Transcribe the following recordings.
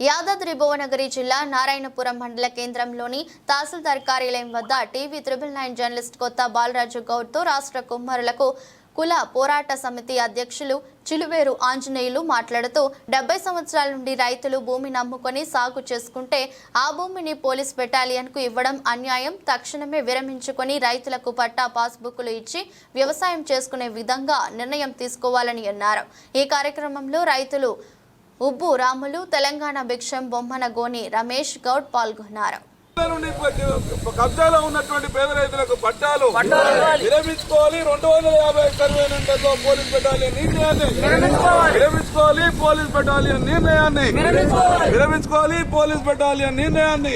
యాదాద్రి భువనగిరి జిల్లా నారాయణపురం మండల కేంద్రంలోని తహసీల్దార్ కార్యాలయం వద్ద టీవీ త్రిబుల్ నైన్ జర్నలిస్ట్ కొత్త బాలరాజు గౌడ్తో రాష్ట్ర కుమ్మరులకు కుల పోరాట సమితి అధ్యక్షులు చిలువేరు ఆంజనేయులు మాట్లాడుతూ డెబ్బై సంవత్సరాల నుండి రైతులు భూమి నమ్ముకొని సాగు చేసుకుంటే ఆ భూమిని పోలీస్ బెటాలియన్కు ఇవ్వడం అన్యాయం. తక్షణమే విరమించుకొని రైతులకు పట్టా పాస్బుక్లు ఇచ్చి వ్యవసాయం చేసుకునే విధంగా నిర్ణయం తీసుకోవాలని అన్నారు. ఈ కార్యక్రమంలో రైతులు ఉబ్బు రాములు తెలంగాణ భిక్షం బొమ్మన గోని రమేష్ గౌడ్ పాల్గొన్నారు. కబ్జాలో ఉన్నటువంటి పేద రైతులకు పట్టాలు విరమించుకోవాలి. రెండు వందల యాభై సర్వే నెంబర్లో పోలీస్ బెటాలియన్ నిర్ణయాన్ని విరమించుకోవాలి. పోలీస్ బెటాలియన్ నిర్ణయాన్ని విరమించుకోవాలి. పోలీస్ బెటాలియన్ నిర్ణయాన్ని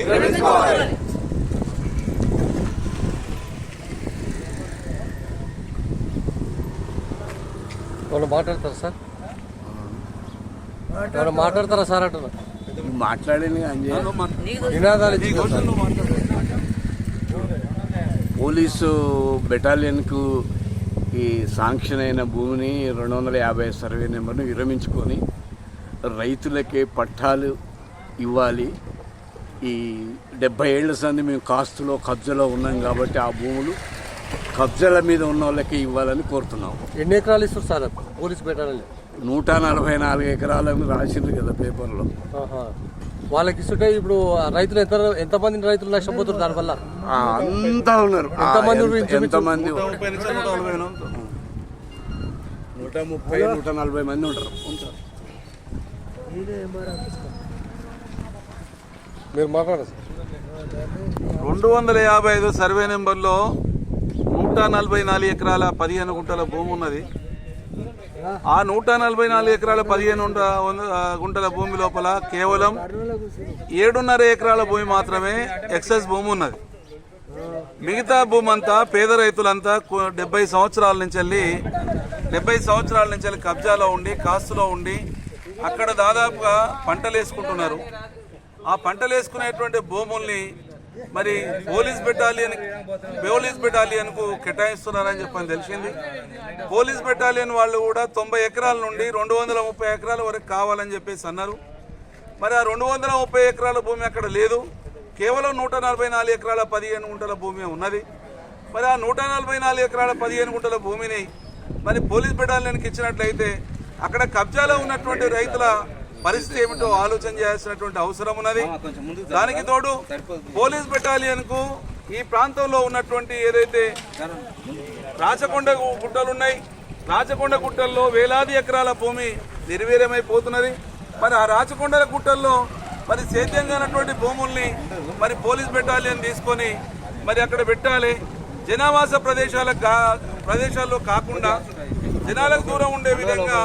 వాళ్ళు మాట్లాడతారా సార్? వాళ్ళు మాట్లాడతారా. సార్ అంటున్నా? మాట్లాడింది నినాదాలు. పోలీసు బెటాలియన్కు ఈ శాంక్షన్ అయిన భూమిని రెండు వందల యాభై సర్వే నెంబర్ను విరమించుకొని రైతులకే పట్టాలు ఇవ్వాలి. ఈ డెబ్బై ఏళ్ళ సంది మేము కాస్తులో కబ్జాలో ఉన్నాం కాబట్టి ఆ భూములు కబ్జాల మీద ఉన్న వాళ్ళకి ఇవ్వాలని కోరుతున్నాం. ఎన్ని ఎకరాలు ఇస్తారు సార్ పోలీస్ పెట్టాలని నూట నలభై నాలుగు ఎకరాలను రాసింది కదా పేపర్లో. వాళ్ళకి ఇస్తుంటే ఇప్పుడు రైతులు ఎంత ఎంతమంది రైతులు నష్టపోతారు దానివల్ల ఆ, అంతా ఉన్నారు. ఎంతమంది ఎంత-? ఎంతమంది నూట ముప్పై నూట నలభై మంది ఉంటారు. మీరు మాట్లాడారు రెండు వందల యాభై ఐదు సర్వే నెంబర్లో నూట నలభై నాలుగు ఎకరాల పదిహేను గుంటల భూమి ఉన్నది. ఆ నూట నలభై నాలుగు ఎకరాల పదిహేను గుంటల భూమి లోపల కేవలం ఏడున్నర ఎకరాల భూమి మాత్రమే ఎక్సెస్ భూమి ఉన్నది. మిగతా భూమి అంతా పేద రైతులంతా డెబ్బై సంవత్సరాల నుంచి వెళ్ళి డెబ్బై సంవత్సరాల నుంచి వెళ్ళి కబ్జాలో ఉండి కాస్తులో ఉండి అక్కడ దాదాపుగా పంటలు వేసుకుంటున్నారు ఆ పంటలు వేసుకునేటువంటి భూముల్ని మరి పోలీస్ బెటాలియన్ పోలీస్ బెటాలియన్కు కేటాయిస్తున్నారని చెప్పని తెలిసింది. పోలీస్ బెటాలియన్ వాళ్ళు కూడా తొంభై ఎకరాల నుండి రెండు వందల ముప్పై ఎకరాల వరకు కావాలని చెప్పేసి అన్నారు. మరి ఆ రెండు వందల ముప్పై ఎకరాల భూమి అక్కడ లేదు. కేవలం నూట నలభై నాలుగు ఎకరాల పదిహేను గుంటల భూమి ఉన్నది. మరి ఆ నూట నలభై నాలుగు ఎకరాల పదిహేను గుంటల భూమిని మరి పోలీస్ బెటాలియన్కి ఇచ్చినట్లయితే అక్కడ కబ్జాలో ఉన్నటువంటి రైతుల పరిస్థితి ఏమిటో ఆలోచన చేయాల్సినటువంటి అవసరం ఉన్నది. దానికి తోడు పోలీస్ బెటాలియన్కు ఈ ప్రాంతంలో ఉన్నటువంటి ఏదైతే రాచకొండ గు- గుట్టలు ఉన్నాయి రాచకొండ గుట్టల్లో వేలాది ఎకరాల భూమి నిర్వీర్యమైపోతున్నది. మరి ఆ రాచకొండ గుట్టల్లో మరి సేద్యంగా ఉన్నటువంటి భూముల్ని మరి పోలీస్ బెటాలియన్ తీసుకొని మరి అక్కడ పెట్టాలి. జనావాస ప్రదేశాల ప్రదేశాల్లో కాకుండా జనాలకు దూరం ఉండే విధంగా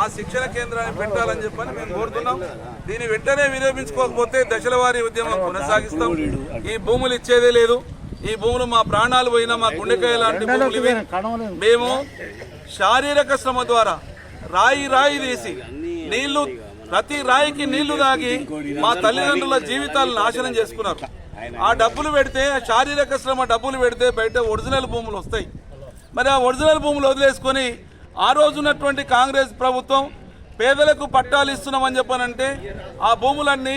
ఆ శిక్షణ కేంద్రాన్ని పెట్టాలని చెప్పని మేము కోరుతున్నాం. దీన్ని వెంటనే వినియోగించుకోకపోతే దశల వారీ ఉద్యమం కొనసాగిస్తాం. ఈ భూములు ఇచ్చేదే లేదు. ఈ భూములు మా ప్రాణాలు పోయినా మా గుండెకాయ లాంటి భూములు. మేము శారీరక శ్రమ ద్వారా రాయి రాయి తీసి నీళ్ళు ప్రతి రాయికి నీళ్ళు తాగి మా తల్లిదండ్రుల జీవితాలను నాశనం చేసుకున్నారు. ఆ డబ్బులు పెడితే ఆ శారీరక శ్రమ డబ్బులు పెడితే బయట ఒరిజినల్ భూములు వస్తాయి. మరి ఆ ఒరిజినల్ భూములు వదిలేసుకొని ఆ రోజు ఉన్నటువంటి కాంగ్రెస్ ప్రభుత్వం పేదలకు పట్టాలు ఇస్తున్నామని చెప్పానంటే ఆ భూములన్నీ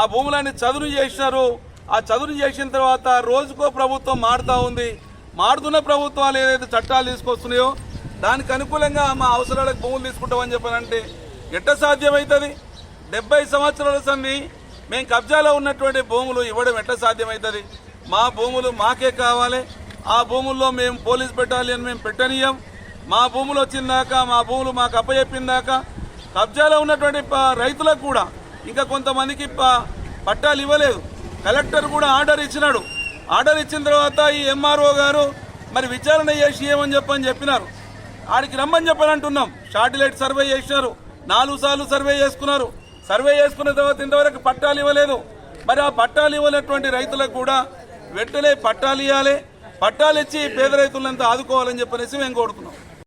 ఆ భూములన్నీ చదును చేసినారు. ఆ చదును చేసిన తర్వాత రోజుకో ప్రభుత్వం మారుతూ ఉంది. మారుతున్న ప్రభుత్వాలు ఏదైతే చట్టాలు తీసుకొస్తున్నాయో దానికి అనుకూలంగా మా అవసరాలకు భూములు తీసుకుంటామని చెప్పానంటే ఎట్ట సాధ్యమవుతుంది డెబ్బై సంవత్సరాల సంది మేము కబ్జాలో ఉన్నటువంటి భూములు ఇవ్వడం ఎట్లా సాధ్యమవుతుంది మా భూములు మాకే కావాలి. ఆ భూముల్లో మేము పోలీస్ బెటాలియన్ మేము పెట్టనీయం మా భూములు వచ్చిందాక మా భూములు మాకు అప్పచెప్పిందాక కబ్జాలో ఉన్నటువంటి రైతులకు కూడా ఇంకా కొంతమందికి పట్టాలు ఇవ్వలేదు. కలెక్టర్ కూడా ఆర్డర్ ఇచ్చినాడు. ఆర్డర్ ఇచ్చిన తర్వాత ఈ ఎంఆర్ఓ గారు మరి విచారణ చేసి ఏమని చెప్పని చెప్పినారు. ఆడికి రమ్మని చెప్పని అంటున్నాం. శాటిలైట్ సర్వే చేసినారు. నాలుగు సార్లు సర్వే చేసుకున్నారు. సర్వే చేసుకున్న తర్వాత ఇంతవరకు పట్టాలు ఇవ్వలేదు. మరి ఆ పట్టాలు ఇవ్వనటువంటి రైతులకు కూడా వెంటనే పట్టాలు ఇవ్వాలి పట్టాలు ఇచ్చి పేద రైతులంతా ఆదుకోవాలని చెప్పనేసి మేము కోరుతున్నాం.